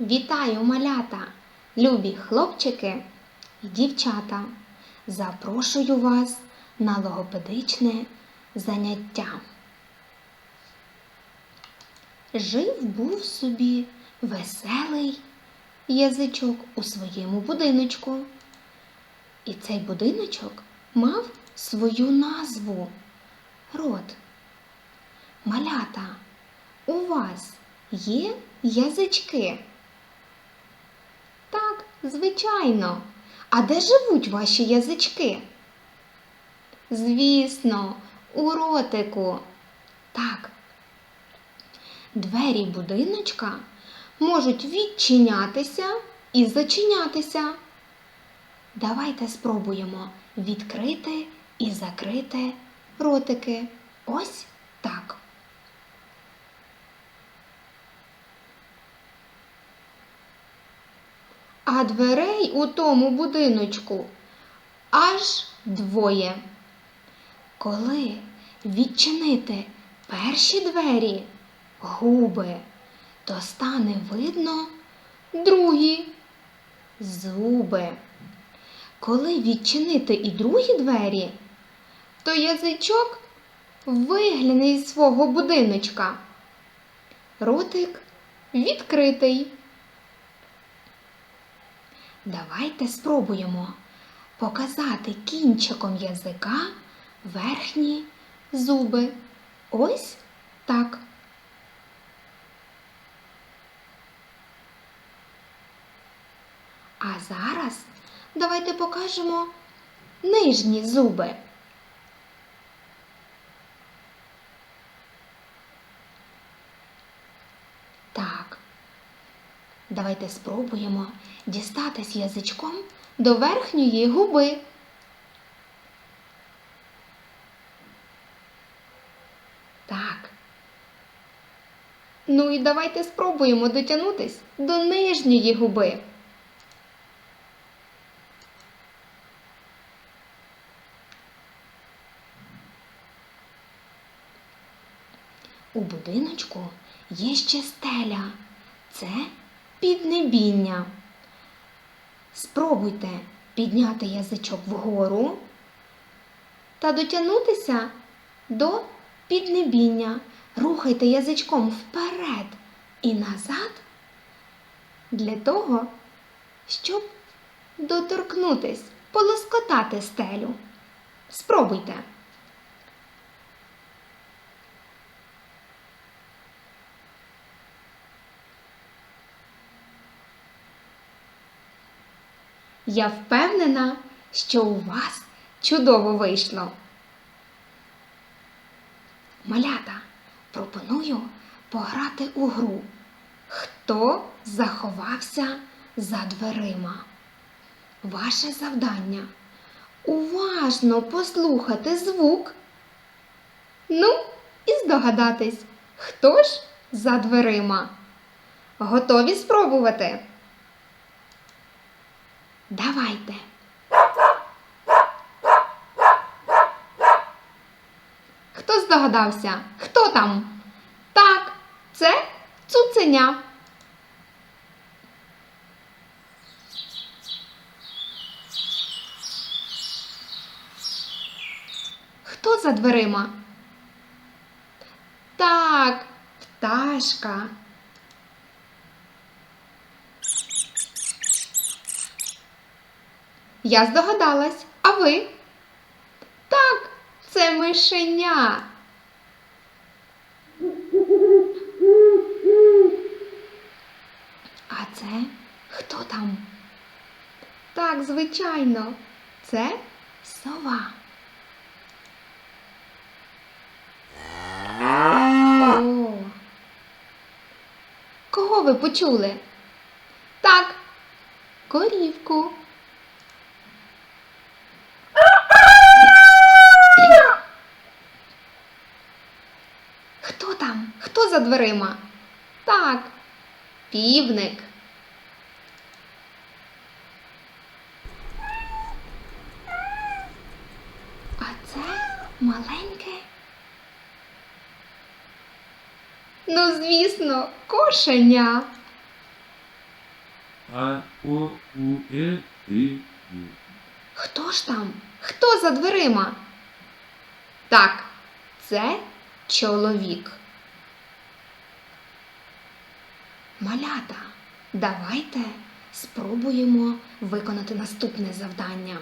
Вітаю, малята, любі хлопчики і дівчата. Запрошую вас на логопедичне заняття. Жив був собі веселий язичок у своєму будиночку. І цей будиночок мав свою назву рот. Малята, у вас є язички? Звичайно. А де живуть ваші язички? Звісно, у ротику. Так. Двері будиночка можуть відчинятися і зачинятися. Давайте спробуємо відкрити і закрити ротики. Ось так. А дверей у тому будиночку аж двоє. Коли відчинити перші двері губи, то стане видно другі зуби. Коли відчинити і другі двері, то язичок вигляне із свого будиночка. Ротик відкритий. Давайте спробуємо показати кінчиком язика верхні зуби. Ось так. А зараз давайте покажемо нижні зуби. Так. Давайте спробуємо дістатись язичком до верхньої губи. Так. Ну і давайте спробуємо дотягнутись до нижньої губи. У будиночку є ще стеля. Це піднебіння. Спробуйте підняти язичок вгору та дотягнутися до піднебіння. Рухайте язичком вперед і назад для того, щоб доторкнутись, полоскотати стелю. Спробуйте. Я впевнена, що у вас чудово вийшло. Малята, пропоную пограти у гру. Хто заховався за дверима? Ваше завдання уважно послухати звук. Ну, і здогадатись, хто ж за дверима. Готові спробувати? Давайте. Хто здогадався? Хто там? Так, це цуценя. Хто за дверима? Так, пташка. Я здогадалась, а ви? Так, це мишеня. А це хто там? Так, звичайно, це сова. О. Кого ви почули? Так, корівку. Хто там? Хто за дверима? Так, півник. А це маленьке. Ну, звісно, кошеня. А, О, У, Е, І, Хто ж там? Хто за дверима? Так, це чоловік. Малята, давайте спробуємо виконати наступне завдання.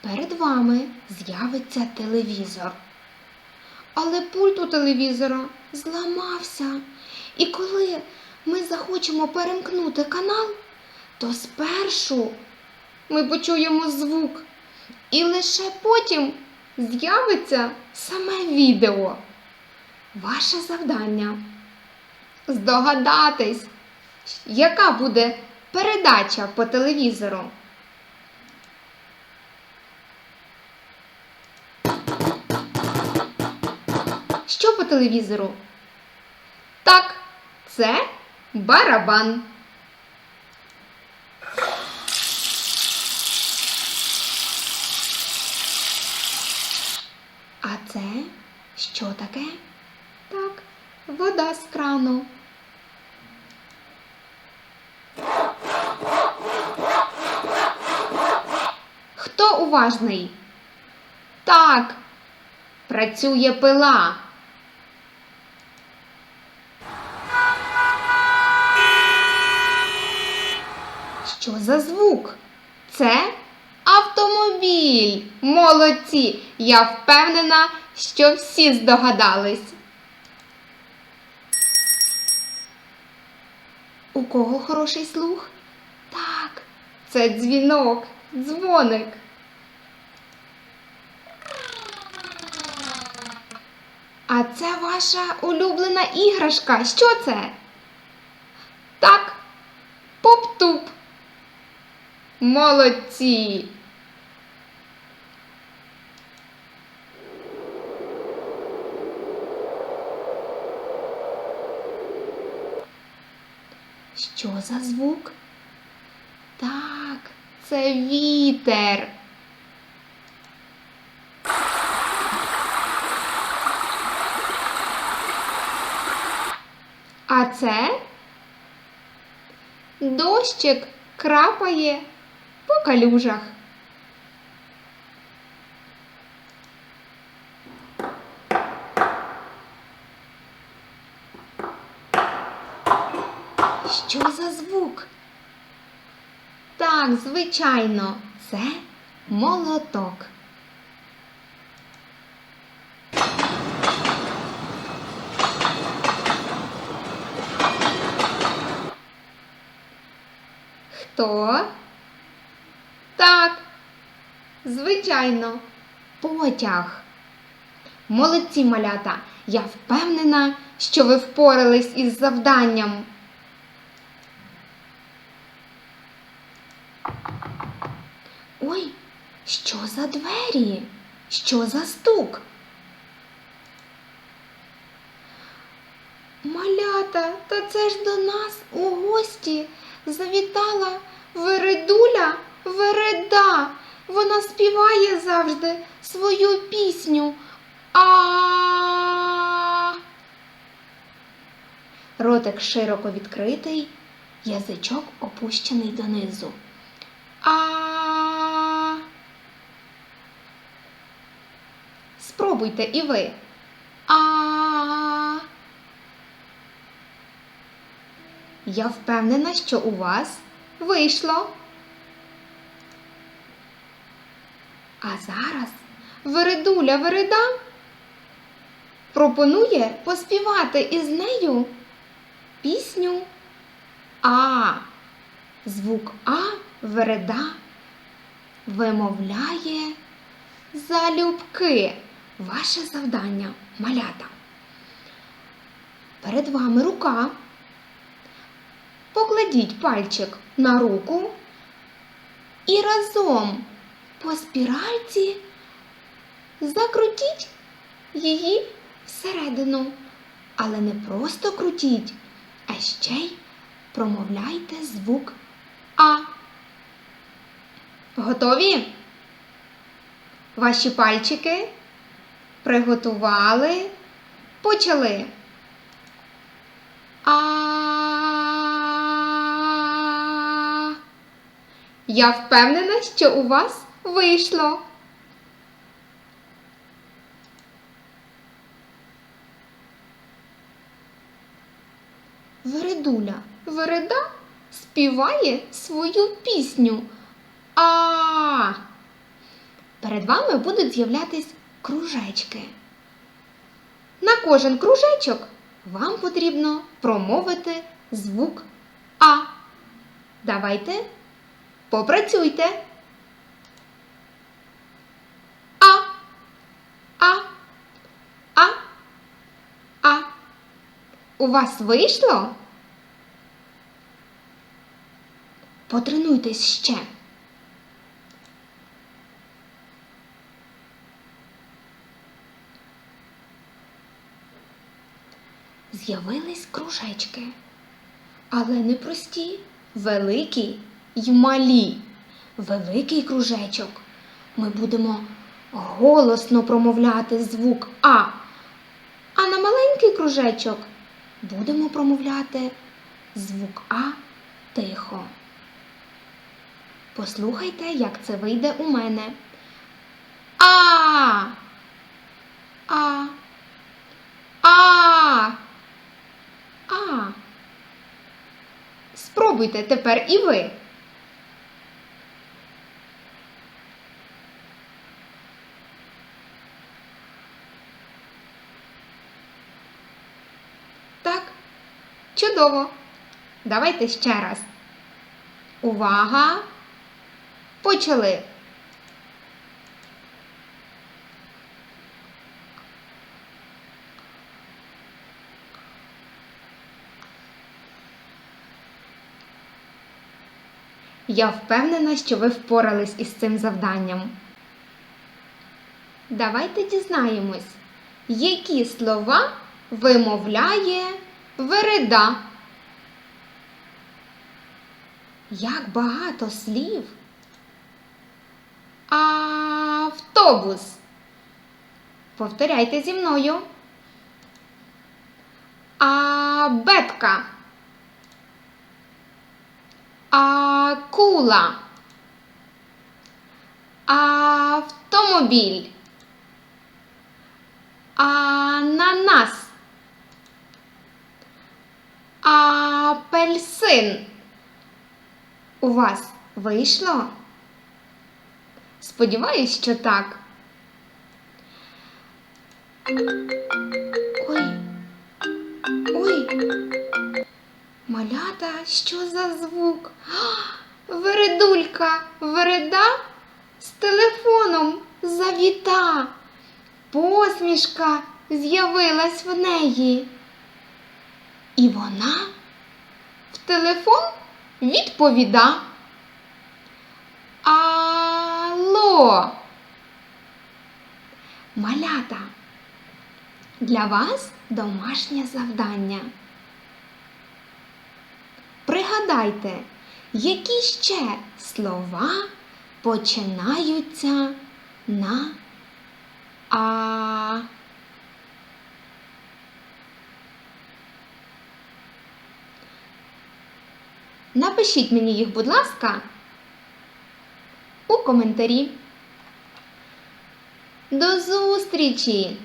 Перед вами з'явиться телевізор. Але пульт у телевізора зламався. І коли ми захочемо перемкнути канал, то спершу ми почуємо звук, і лише потім з'явиться саме відео. Ваше завдання здогадатись, яка буде передача по телевізору. Що по телевізору? Так, це барабан. А це що таке? Так, вода з крану. Хто уважний? Так, працює пила. Що за звук? Це автомобіль. Молодці! Я впевнена, що всі здогадались. У кого хороший слух? Так, це дзвінок, дзвоник. А це ваша улюблена іграшка. Що це? Так, поп-туп. Молодці. Що за звук? Так, це вітер. А це дощик крапає по калюжах. Що за звук? Так, звичайно, це молоток. Хто? Так, звичайно, потяг. Молодці малята, я впевнена, що ви впорались із завданням. Ой, що за двері? Що за стук? Малята, та це ж до нас у гості завітала Вередуля Вереда. Вона співає завжди свою пісню. А. Ротик широко відкритий, язичок опущений донизу. А. Спробуйте і ви. А. Я впевнена, що у вас вийшло. А зараз Вередуля Вереда пропонує поспівати із нею пісню А. Звук А Вереда вимовляє залюбки. Ваше завдання малята. Перед вами рука. Покладіть пальчик на руку і разом по спіральці закрутіть її всередину. Але не просто крутіть, а ще й промовляйте звук А. Готові? Ваші пальчики приготували, почали. А. Я впевнена, що у вас вийшло. Вередуля, Вереда співає свою пісню. А. Перед вами будуть з'являтись кружечки. На кожен кружечок вам потрібно промовити звук А. Давайте попрацюйте. А. А. А. А. У вас вийшло? Потренуйтесь ще. З'явились кружечки, але не прості, великі й малі. Великий кружечок. Ми будемо голосно промовляти звук А. А на маленький кружечок будемо промовляти звук А тихо. Послухайте, як це вийде у мене. А. А. А. А. Спробуйте тепер і ви. Так, чудово. Давайте ще раз. Увага! Почали. Я впевнена, що ви впорались із цим завданням. Давайте дізнаємось, які слова вимовляє Вереда. Як багато слів. Автобус. Повторяйте зі мною. Абетка. Акула. Автомобіль. Ананас. Апельсин. У вас вийшло? Сподіваюсь, що так. Ой. Ой. Малята, що за звук? Вередулька, вереда з телефоном завіта. Посмішка з'явилась в неї. І вона в телефон відповіда. Алло. Малята. Для вас домашнє завдання. Пригадайте, які ще слова починаються на А. Напишіть мені їх, будь ласка, у коментарі. До зустрічі!